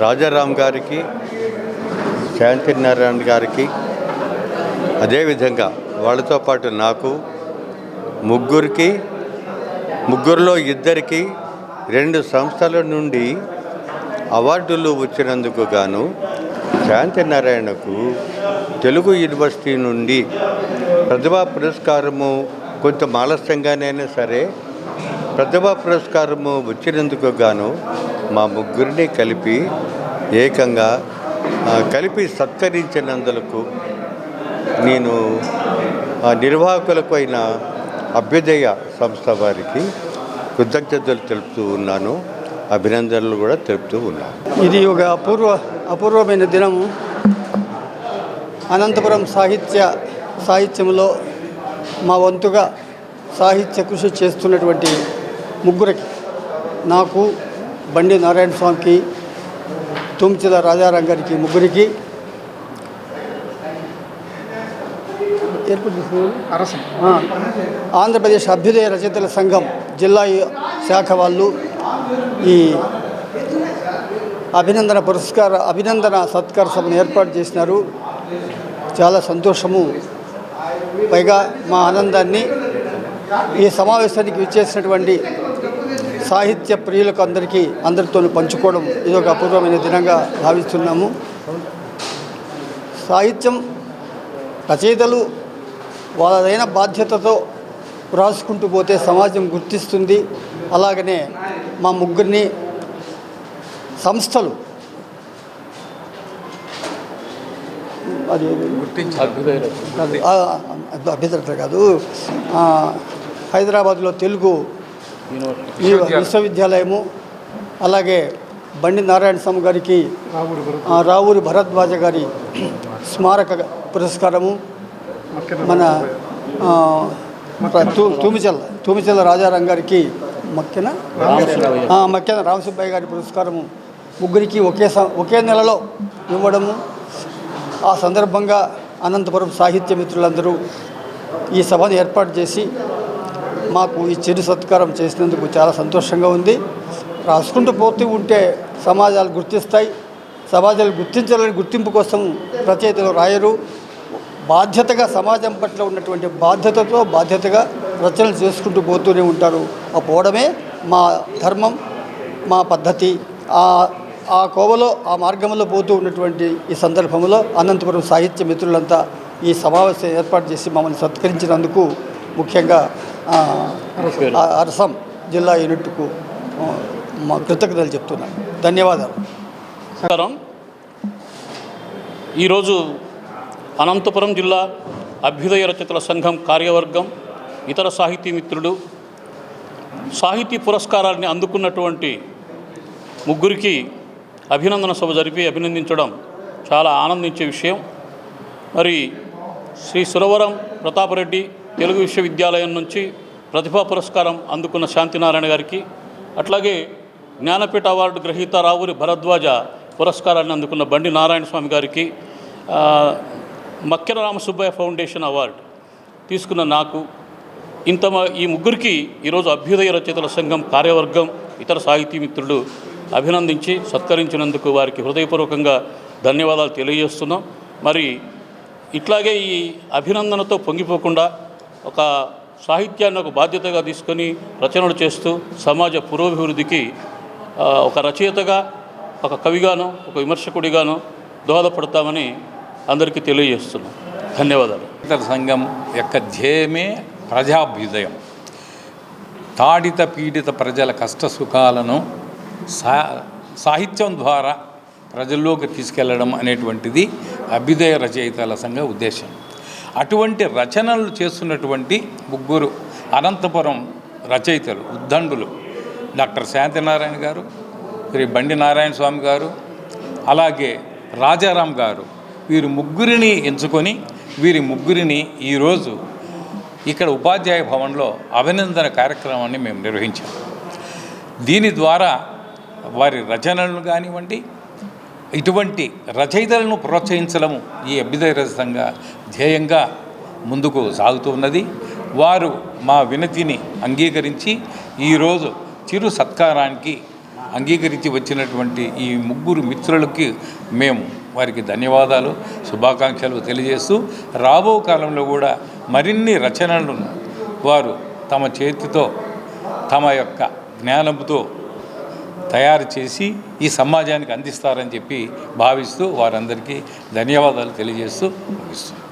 రాజారాం గారికి శాంతి నారాయణ గారికి అదేవిధంగా వాళ్ళతో పాటు నాకు ముగ్గురికి ముగ్గురులో ఇద్దరికి రెండు సంస్థల నుండి అవార్డులు వచ్చినందుకు గాను శాంతి నారాయణకు తెలుగు యూనివర్సిటీ నుండి ప్రతిభా పురస్కారము కొంచెం ఆలస్యంగానైనా సరే ప్రతిభా పురస్కారము వచ్చినందుకు గాను మా ముగ్గురిని కలిపి ఏకంగా కలిపి సత్కరించినందుకు నేను ఆ నిర్వాహకులకు అయిన అభ్యుదయ సంస్థ వారికి కృతజ్ఞతలు తెలుపుతూ ఉన్నాను. అభినందనలు కూడా తెలుపుతూ ఉన్నాను. ఇది ఒక అపూర్వ అపూర్వమైన దినము. అనంతపురం సాహిత్య సాహిత్యంలో మా వంతుగా సాహిత్య కృషి చేస్తున్నటువంటి ముగ్గురికి నాకు బండి నారాయణ స్వామికి తుమ్చిల రాజారాం గారికి ముగ్గురికి. ఆంధ్రప్రదేశ్ అభ్యుదయ రచయితల సంఘం జిల్లా శాఖ వాళ్ళు ఈ అభినందన పురస్కార అభినందన సత్కార సభను ఏర్పాటు చేసినారు. చాలా సంతోషము. పైగా మా ఆనందాన్ని ఈ సమావేశానికి విచ్చేసినటువంటి సాహిత్య ప్రియులకు అందరికీ అందరితో పంచుకోవడం ఇది ఒక అపూర్వమైన దినంగా భావిస్తున్నాము. సాహిత్యం రచయితలు వాళ్ళదైన బాధ్యతతో రాసుకుంటూ పోతే సమాజం గుర్తిస్తుంది. అలాగనే మా ముగ్గురిని సంస్థలు అది అభ్యర్థత కాదు. హైదరాబాద్లో తెలుగు విశ్వవిద్యాలయము అలాగే బండి నారాయణ స్వామి గారికి రావూరి భరద్వాజ. గారి స్మారక పురస్కారము మన తూమిచెల్ల తూమిచెల్ల రాజారాం గారికి మక్కెన మక్కెన రామసుబ్బయ్య గారి పురస్కారము ముగ్గురికి ఒకే స- ఒకే నెలలో ఇవ్వడము. ఆ సందర్భంగా అనంతపురం సాహిత్య మిత్రులందరూ ఈ సభను ఏర్పాటు చేసి మాకు ఈ చిరు సత్కారం చేసినందుకు చాలా సంతోషంగా ఉంది. రాసుకుంటూ పోతూ ఉంటే సమాజాలు గుర్తిస్తాయి. సమాజాలు గుర్తించాలని గుర్తింపు కోసం రచయితలు రాయరు. బాధ్యతగా సమాజం పట్ల ఉన్నటువంటి బాధ్యతతో బాధ్యతగా రచనలు చేసుకుంటూ పోతూనే ఉంటారు. ఆ పోవడమే మా ధర్మం మా పద్ధతి. ఆ ఆ కోవలో ఆ మార్గంలో పోతూ ఉన్నటువంటి ఈ సందర్భంలో అనంతపురం సాహిత్య మిత్రులంతా ఈ సమావేశం ఏర్పాటు చేసి మమ్మల్ని సత్కరించినందుకు ముఖ్యంగా అరసం జిల్లా యూనిట్కు మా కృతజ్ఞతలు చెప్తున్నాను. ధన్యవాదాలు. నమస్కారం. ఈరోజు అనంతపురం జిల్లా అభ్యుదయ రచయితల సంఘం కార్యవర్గం ఇతర సాహితీ మిత్రులు సాహితీ పురస్కారాన్ని అందుకున్నటువంటి ముగ్గురికి అభినందన సభ జరిపి అభినందించడం చాలా ఆనందించే విషయం. మరి శ్రీ సురవరం ప్రతాపరెడ్డి తెలుగు విశ్వవిద్యాలయం నుంచి ప్రతిభా పురస్కారం అందుకున్న శాంతినారాయణ గారికి అట్లాగే జ్ఞానపీఠ అవార్డు గ్రహీత రావురి భరద్వాజ పురస్కారాన్ని అందుకున్న బండి నారాయణ స్వామి గారికి ఆ, రామసుబ్బయ్య ఫౌండేషన్ అవార్డు తీసుకున్న నాకు ఇంత ఈ ముగ్గురికి ఈరోజు అభ్యుదయ రచయితల సంఘం కార్యవర్గం ఇతర సాహితీ మిత్రులు అభినందించి సత్కరించినందుకు వారికి హృదయపూర్వకంగా ధన్యవాదాలు తెలియజేస్తున్నాం. మరి ఇట్లాగే ఈ అభినందనతో పొంగిపోకుండా ఒక సాహిత్యాన్ని ఒక బాధ్యతగా తీసుకొని రచనలు చేస్తూ సమాజ పురోభివృద్ధికి ఒక రచయితగా ఒక కవిగాను ఒక విమర్శకుడిగాను దోహదపడతామని అందరికీ తెలియజేస్తున్నాం. ధన్యవాదాలు. ఇతర సంఘం యొక్క ధ్యేయమే ప్రజాభ్యుదయం. తాడిత పీడిత ప్రజల కష్ట సుఖాలను సా సాహిత్యం ద్వారా ప్రజల్లోకి తీసుకెళ్ళడం అనేటువంటిది అభ్యుదయ రచయితల సంఘ ఉద్దేశం. అటువంటి రచనలు చేస్తున్నటువంటి ముగ్గురు అనంతపురం రచయితలు ఉద్దండులు. డాక్టర్ శాంతినారాయణ గారు శ్రీ బండి నారాయణ స్వామి గారు అలాగే రాజారాం గారు. వీరి ముగ్గురిని ఎంచుకొని వీరి ముగ్గురిని ఈరోజు ఇక్కడ ఉపాధ్యాయ భవన్లో అభినందన కార్యక్రమాన్ని మేము నిర్వహించాం. దీని ద్వారా వారి రచనలను కానివ్వండి ఇటువంటి రచయితలను ప్రోత్సహించడము ఈ అభ్యుదయ ధ్యేయంగా ముందుకు సాగుతున్నది వారు మా వినతిని అంగీకరించి ఈరోజు చిరు సత్కారానికి అంగీకరించి వచ్చినటువంటి ఈ ముగ్గురు మిత్రులకి మేము వారికి ధన్యవాదాలు శుభాకాంక్షలు తెలియజేస్తూ రాబో కాలంలో కూడా మరిన్ని రచనలను వారు తమ చేతితో తమ యొక్క జ్ఞానంతో తయారు చేసి ఈ సమాజానికి అందిస్తారని చెప్పి భావిస్తూ వారందరికీ ధన్యవాదాలు తెలియజేస్తూ ముగిస్తున్నాను.